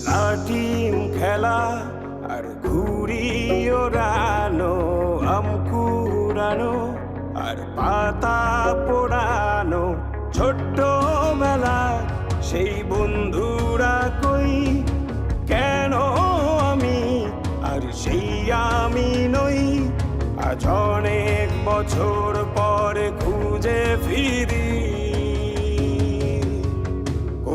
লাটিম খেলা আর ঘুড়ি ওড়ানো আম কুড়ানো আর পাতা পোড়ানো ছোট্ট বেলা সেই বন্ধুরা কই কেন আমি আর সেই আমি নই আজ অনেক বছর পরে খুঁজে ফিরি